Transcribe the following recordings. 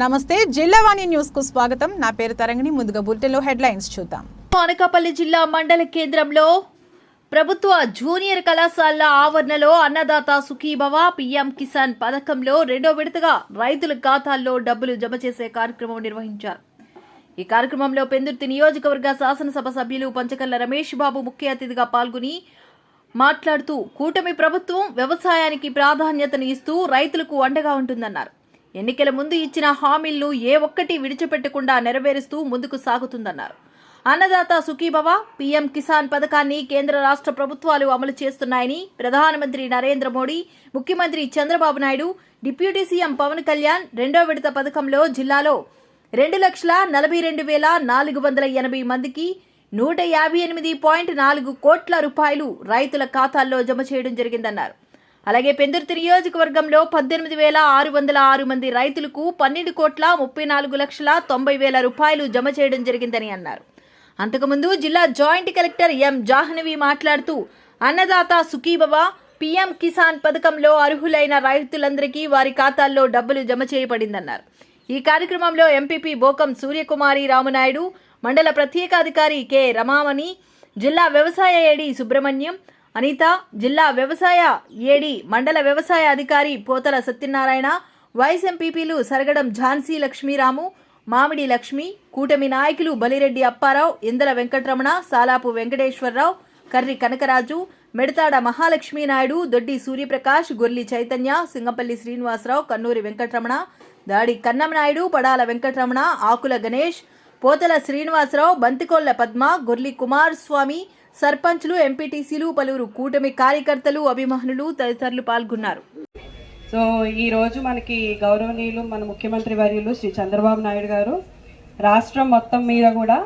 నమస్తే జిల్లావాణి న్యూస్కు స్వాగతం. నా పేరు తరంగిణి. ముందుగా బులెటిన్లో హెడ్లైన్స్ చూద్దాం. అనకాపల్లి జిల్లా మండల కేంద్రంలో ప్రభుత్వ జూనియర్ కళాశాల ఆవరణలో అన్నదాత సుఖీభవ పీఎం కిసాన్ పథకంలో రెండో విడతగా రైతుల ఖాతాల్లో డబ్బులు జమ చేసే కార్యక్రమం నిర్వహించారు. ఈ కార్యక్రమంలో పెందుర్తి నియోజకవర్గ శాసనసభ సభ్యులు పంచకల్ల రమేష్ బాబు ముఖ్య అతిథిగా పాల్గొని మాట్లాడుతూ కూటమి ప్రభుత్వం వ్యవసాయానికి ప్రాధాన్యతను ఇస్తూ రైతులకు అండగా ఉంటుందన్నారు. ఎన్నికల ముందు ఇచ్చిన హామీలను ఏ ఒక్కటి విడిచిపెట్టకుండా నెరవేరుస్తూ ముందుకు సాగుతుందన్నారు. అన్నదాత సుఖీభవ పీఎం కిసాన్ పథకాన్ని కేంద్ర రాష్ట్ర ప్రభుత్వాలు అమలు చేస్తున్నాయని ప్రధానమంత్రి నరేంద్ర మోడీ ముఖ్యమంత్రి చంద్రబాబు నాయుడు డిప్యూటీ సీఎం పవన్ కళ్యాణ్ రెండో విడత పథకంలో జిల్లాలో రెండు లక్షల నలభై రెండు వేల నాలుగు వందల ఎనభై మందికి నూట యాభై ఎనిమిది పాయింట్ నాలుగు కోట్ల రూపాయలు రైతుల ఖాతాల్లో జమ చేయడం జరిగిందన్నారు. అలాగే పెందుర్తి నియోజకవర్గంలో పద్దెనిమిది వేల ఆరు వందల ఆరు మంది రైతులకు పన్నెండు కోట్ల ముప్పై నాలుగు లక్షల తొంభై వేల రూపాయలు జమ చేయడం జరిగిందని అన్నారు. అంతకుముందు జిల్లా జాయింట్ కలెక్టర్ ఎం జాహ్నవి మాట్లాడుతూ అన్నదాత సుఖీబవ పీఎం కిసాన్ పథకంలో అర్హులైన రైతులందరికీ వారి ఖాతాల్లో డబ్బులు జమ చేయబడిందన్నారు. ఈ కార్యక్రమంలో ఎంపీపీ బోకం సూర్యకుమారి రామనాయుడు మండల ప్రత్యేకాధికారి కె రమామణి జిల్లా వ్యవసాయ ఏడి సుబ్రహ్మణ్యం అనిత జిల్లా వ్యవసాయ ఏడి మండల వ్యవసాయ అధికారి పోతల సత్యనారాయణ వైఎస్ ఎంపీపీలు సరగడం ఝాన్సీ లక్ష్మీరాము మామిడి లక్ష్మి కూటమి నాయకులు బలిరెడ్డి అప్పారావు ఇందల వెంకటరమణ సాలాపు వెంకటేశ్వరరావు కర్రి కనకరాజు మెడతాడ మహాలక్ష్మీ నాయుడు దొడ్డి సూర్యప్రకాష్ గొర్లి చైతన్య సింగపల్లి శ్రీనివాసరావు కన్నూరి వెంకటరమణ దాడి కన్నమనాయుడు పడాల వెంకటరమణ ఆకుల గణేష్ పోతల శ్రీనివాసరావు బంతికొల్ల పద్మ గొర్లి కుమార్ స్వామి సర్పంచ్లు ఎంపీటీసీలు పలువురు కూటమి కార్యకర్తలు అభిమానులు తదితరులు పాల్గొన్నారు. సో ఈ రోజు మనకి గౌరవనీయులు మన ముఖ్యమంత్రి వర్యులు శ్రీ చంద్రబాబు నాయుడు గారు రాష్ట్రం మొత్తం మీద కూడా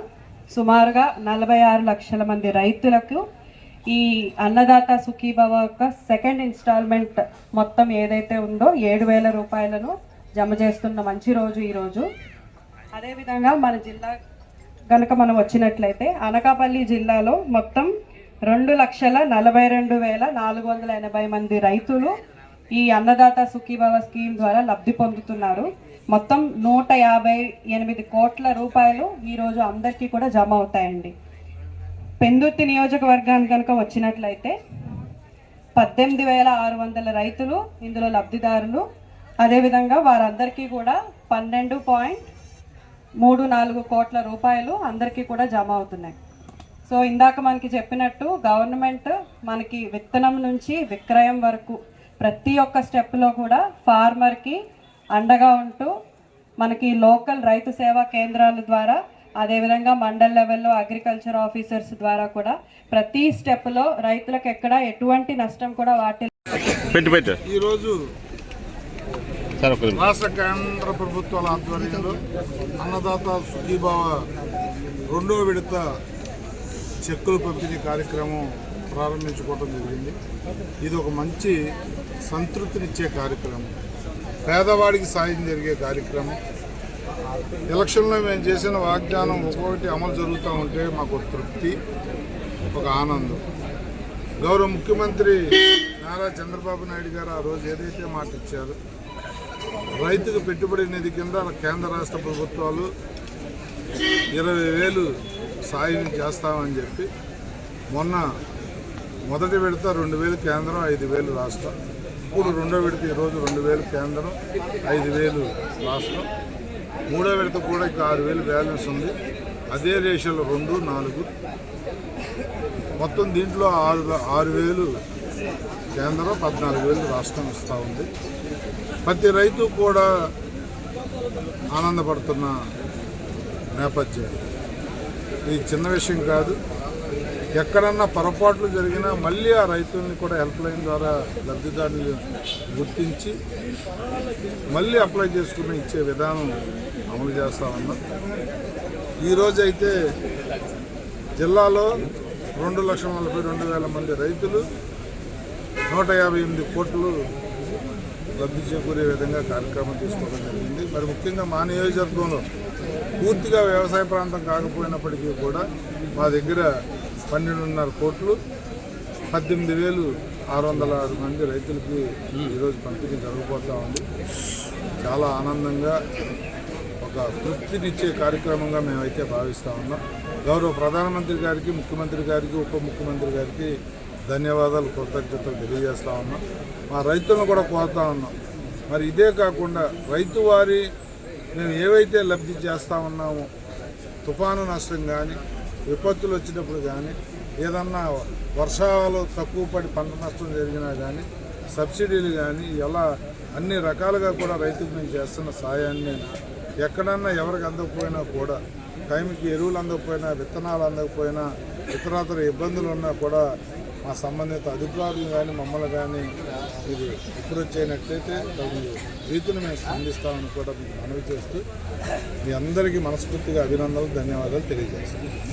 సుమారుగా నలభై ఆరు లక్షల మంది రైతులకు ఈ అన్నదాత సుఖీభవ యొక్క సెకండ్ ఇన్స్టాల్మెంట్ మొత్తం ఏదైతే ఉందో ఏడు వేల రూపాయలను జమ చేస్తున్న మంచి రోజు ఈరోజు అదేవిధంగా మన జిల్లా కనుక మనం వచ్చినట్లయితే అనకాపల్లి జిల్లాలో మొత్తం రెండు లక్షల నలభై రెండు వేల నాలుగు వందల ఎనభై మంది రైతులు ఈ అన్నదాత సుఖీభవ స్కీమ్ ద్వారా లబ్ధి పొందుతున్నారు. మొత్తం నూట యాభై ఎనిమిది కోట్ల రూపాయలు ఈరోజు అందరికీ కూడా జమ అవుతాయండి. పెందుర్తి నియోజకవర్గానికి కనుక వచ్చినట్లయితే పద్దెనిమిది వేల ఆరు వందల రైతులు ఇందులో లబ్ధిదారులు. అదేవిధంగా వారందరికీ కూడా పన్నెండు పాయింట్ మూడు నాలుగు కోట్ల రూపాయలు అందరికీ కూడా జమ అవుతున్నాయి సో ఇందాక మనకి చెప్పినట్టు గవర్నమెంట్ మనకి విత్తనం నుంచి విక్రయం వరకు ప్రతి ఒక్క స్టెప్లో కూడా ఫార్మర్కి అండగా ఉంటూ మనకి లోకల్ రైతు సేవా కేంద్రాల ద్వారా అదేవిధంగా మండల్ లెవెల్లో అగ్రికల్చర్ ఆఫీసర్స్ ద్వారా కూడా ప్రతి స్టెప్లో రైతులకు ఎక్కడ ఎటువంటి నష్టం కూడా వాటి పెట్టు పెట్టు ఈరోజు. రాష్ట్ర కేంద్ర ప్రభుత్వాల ఆధ్వర్యంలో అన్నదాత సుఖీభావ రెండో విడత చెక్కులు పంపిణీ కార్యక్రమం ప్రారంభించుకోవడం జరిగింది. ఇది ఒక మంచి సంతృప్తినిచ్చే కార్యక్రమం. పేదవాడికి సాయం జరిగే కార్యక్రమం. ఎలక్షన్లో మేము చేసిన వాగ్దానం ఒక్కొక్కటి అమలు జరుగుతూ ఉంటే మాకు తృప్తి ఒక ఆనందం. గౌరవ ముఖ్యమంత్రి నారా చంద్రబాబు నాయుడు గారు ఆ రోజు ఏదైతే మాట ఇచ్చారో రైతుకు పెట్టుబడి నిధి కింద కేంద్ర రాష్ట్ర ప్రభుత్వాలు ఇరవై వేలు సాయం చేస్తామని చెప్పి మొన్న మొదటి విడత రెండు వేలు కేంద్రం ఐదు వేలు రాష్ట్రం. ఇప్పుడు రెండో విడత ఈరోజు రెండు వేలు కేంద్రం ఐదు వేలు రాష్ట్రం. మూడో విడత కూడా ఇంకా ఆరు వేలు బ్యాలెన్స్ ఉంది. అదే రేషన్లో రెండు నాలుగు. మొత్తం దీంట్లో ఆరు ఆరు వేలు కేంద్రం పద్నాలుగు వేలు రాష్ట్రం ఇస్తూ ఉంది. ప్రతి రైతు కూడా ఆనందపడుతున్న నేపథ్యం. ఇది చిన్న విషయం కాదు. ఎక్కడన్నా పొరపాట్లు జరిగినా మళ్ళీ ఆ రైతుల్ని కూడా హెల్ప్ లైన్ ద్వారా లబ్ధిదారులు గుర్తించి మళ్ళీ అప్లై చేసుకుని ఇచ్చే విధానం అమలు చేస్తా ఉన్నాం. జిల్లాలో రెండు లక్షల నలభై రెండు వేల మంది రైతులు నూట యాభై ఎనిమిది కోట్లు లబ్ధి చేకూరే విధంగా కార్యక్రమం తీసుకోవడం జరిగింది. మరి ముఖ్యంగా మా నియోజకవర్గంలో పూర్తిగా వ్యవసాయ ప్రాంతం కాకపోయినప్పటికీ కూడా మా దగ్గర పన్నెండున్నర కోట్లు పద్దెనిమిది వేలు ఆరు వందల ఆరు మంది రైతులకి ఈరోజు పంపిణీ జరగబోతూ ఉంది. చాలా ఆనందంగా ఒక తృప్తినిచ్చే కార్యక్రమంగా మేమైతే భావిస్తూ ఉన్నాం. గౌరవ ప్రధానమంత్రి గారికి ముఖ్యమంత్రి గారికి ఉప ముఖ్యమంత్రి గారికి ధన్యవాదాలు కృతజ్ఞతలు తెలియజేస్తా ఉన్నాం. మా రైతులను కూడా కోరుతా ఉన్నాం. మరి ఇదే కాకుండా రైతు వారి మేము ఏవైతే లబ్ధి చేస్తూ ఉన్నామో తుఫాను నష్టం కానీ విపత్తులు వచ్చినప్పుడు కానీ ఏదన్నా వర్షాలు తక్కువ పడి పంట నష్టం జరిగినా కానీ సబ్సిడీలు కానీ ఎలా అన్ని రకాలుగా కూడా రైతుకు మేము చేస్తున్న సాయాన్ని ఎక్కడన్నా ఎవరికి అందకపోయినా కూడా టైంకి ఎరువులు అందకపోయినా విత్తనాలు అందకపోయినా ఇతరాతర ఇబ్బందులు ఉన్నా కూడా మా సంబంధిత అధికారులు కానీ మమ్మల్ని కానీ ఇది ఇప్పుడు చేయనట్లయితే తగు రీతిని మేము స్పందిస్తామని కూడా మీకు మనవి చేస్తూ మీ అందరికీ మనస్ఫూర్తిగా అభినందనలు ధన్యవాదాలు తెలియజేస్తాం